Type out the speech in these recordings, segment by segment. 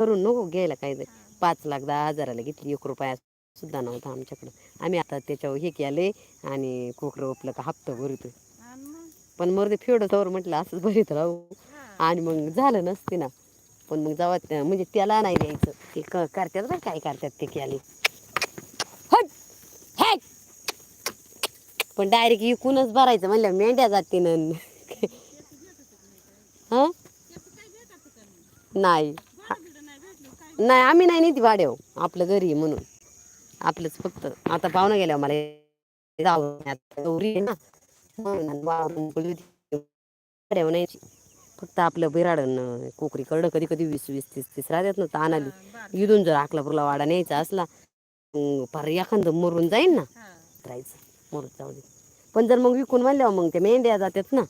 करून नको घ्यायला काय पाच लाख दहा हजाराला घेतली एक रुपया सुद्धा नव्हता आमच्याकडं. आम्ही आता त्याच्यावर हे केले आणि कोकरं ओपलं का हप्ता भरतो पण मग ते फेवढं म्हटलं असंच भरीत राहू. हा. आणि मग झालं नसते ना. पण मग त्या- म्हणजे त्याला नाही द्यायचं. ते करतात बरं काय करतात ते केले. पण डायरेक्ट इकूनच भरायचं म्हणलं मेंढ्या जाते ना हां? नाही भाडं नाही भेटलं काय नाही आम्ही नाही नेती भाड्याव आपलं घरी आहे म्हणून. आपलंच फक्त. आता पाहुणं गेल्यावर मला गौरी आहे ना. म्हणून वावरून मोकळी होती. भाड्यावर न्यायची. फक्त आपलं बिराडन कोकरी करडं कधी कधी वीस वीस तीस तीस राहतात ना बार. इथून जर अकलापूरला वाडा न्यायचा असला फार एखादं मरून जाईन ना. राहायचं. मरून जाऊ दे. पण जर मग विकून म्हणल्यावर मग ते मेंढ्या जातात ना.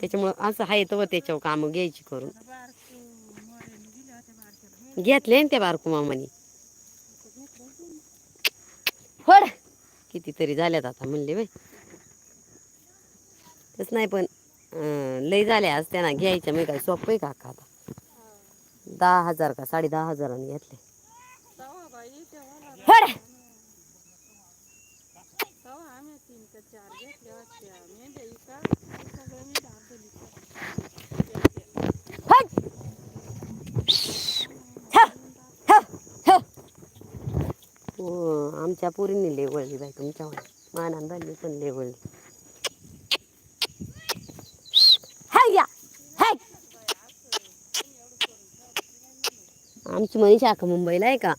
त्याच्यामुळं असं आहे तर त्याच्यावर कामं घ्यायची करून आता बारकं मोरेने गेले होते बारक्याला घेतले ना त्या बारकू मामाने होड कितीतरी झाल्यात आता म्हणले बाई. तेच नाही पण अं, लई झाल्या आज त्यांना घ्यायच्या मी काय सोपं आहे का आता. दहा हजार का साडे दहा हजारांनी घेतले. तवा बाई तेव्हा होड तवा आम्ही तीन का चार घेतल्या होत्या मेंढ्या इका सगळं मी दाबली हट ठेव, ठेव, ठेव. हो आमच्या पुरीने लेवळली बाई तुमच्या मानान झाली पण लेवळली हाय या हाय. आमची मनीषा अक्का मुंबईला आहे का?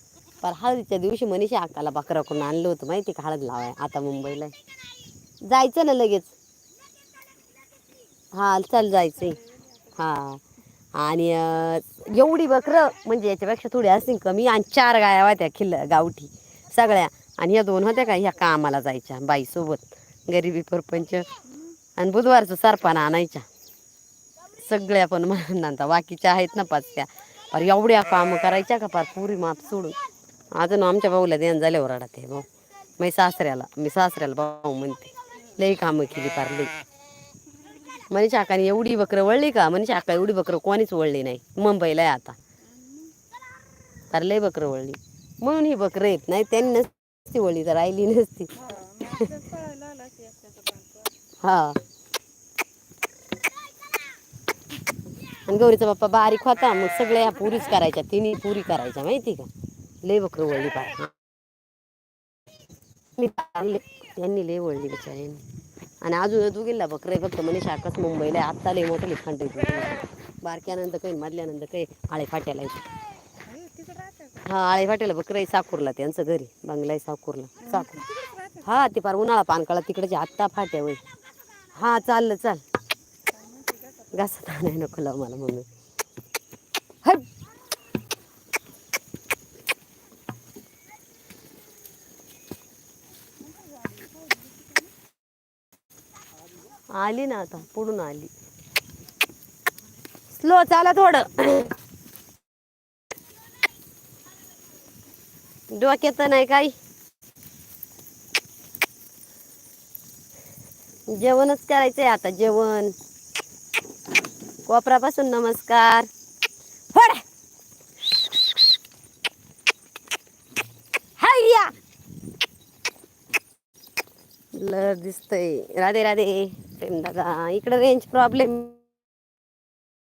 पर हळदीच्या दिवशी मनीषा अक्काला बकरा करून आणलं होतं माहिती का? हळद लावाय आता मुंबईला आहे. जायचं ना लगेच. हा चल जायचंय. हा. आणि एवढी बकरं म्हणजे याच्यापेक्षा थोडी असतील कमी आणि चार गाया होत्या खिल्ल गावठी. सगळ्या. आणि या दोन होत्या का ह्या कामाला जायच्या बाईसोबत गरिबी परपंच आणि बुधवारचं सरपाना आणायच्या. सगळ्या पण म्हणता बाकीच्या आहेत ना पाच त्या पर एवढ्या कामं करायच्या का फार? पुरी माप सोडून. अजून आमच्या भाऊला देण झाल्यावर रडत ते भाऊ. मी सासऱ्याला मी सासऱ्याला भाऊ म्हणते लई कामं केली पार लई. मनीषा आकाने एवढी बकरं वळली का? मनीषा आका एवढी बकरं कोणीच वळली नाही. मुंबईला आहे आता. तर लई बकरं वळली. म्हणून ही बकरं येत नाही त्यांनी नसती वळली तर राहिली नसती. हा आणि गौरीचा बाप्पा बारीक होता मग सगळ्या ह्या पुरीच करायच्या तिन्ही पुरी करायच्या माहिती का? लय बकरं वळली पार मी त्यांनी लय वळली बिचाऱ्यांनी आणि अजून दुगीला बकरे फक्त मनीषा आकाश मुंबईला. आत्ता लय मोठं खांड बारक्यानंतर काही मधल्यानंतर काही आळे फाट्याला येते अरे, तिकडं राहते का हा आळे फाटेला बकरं आहे साकूरला त्यांचं घरी बंगला आहे साकूरला साकूर हा ते फार उन्हाळा पानकाळा तिकडचे आत्ता फाट्या वय हा चाललं चाल. घासत नाही नको लाव मला मम्मी. हट. आली ना आता पुढून आली. स्लो चाला थोडं. डोक्यात नाही काही. जेवणच करायचंय आता जेवण. कोपरापासून नमस्कार. फड. हाय्या लर दिसतय. राधे राधे. प्रेम दादा इकडे रेंज प्रॉब्लेम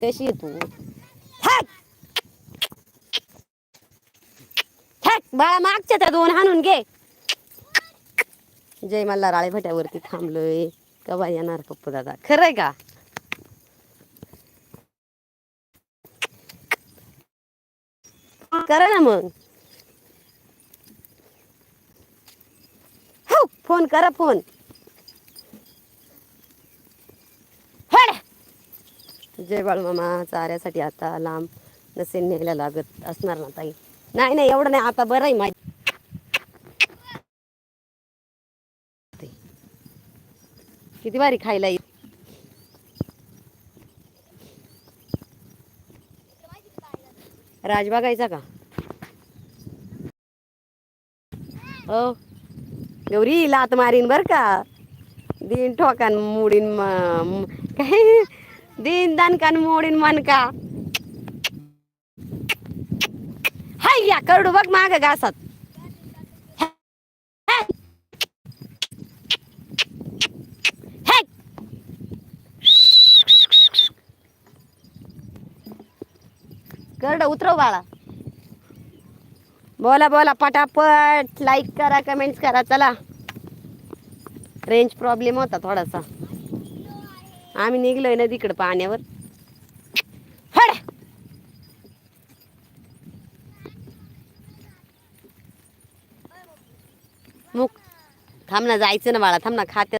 कशी आहे तू? बाळा मागच्या त्या दोन हाणून घे. जय मला राळे भट्यावरती थांबलोय. कवा येणार पप्पू दादा? खरंय का? करा ना मग. हो फोन करा फोन. जय बाळ मामा चाऱ्यासाठी आता लांब नसेल न्यायला लागत असणार ना ताई. नाही नाही एवढं नाही आता बरं आहे माझी किती भारी खायला येईल राज बघायचा का? हो. गौरी लात मारीन बर का? दिन ठोकान मोडीन काय दिन दणकान मोडीन मन का? या करडू बघ माग घासात. करड उतरव बाळा. बोला बोला पटापट. लाईक करा कमेंट्स करा चला. रेंज प्रॉब्लेम होता थोडासा. आम्ही निघलोय ना तिकडं पाण्यावर. मुख थांब ना जायचं ना बाळा थांब ना खाते.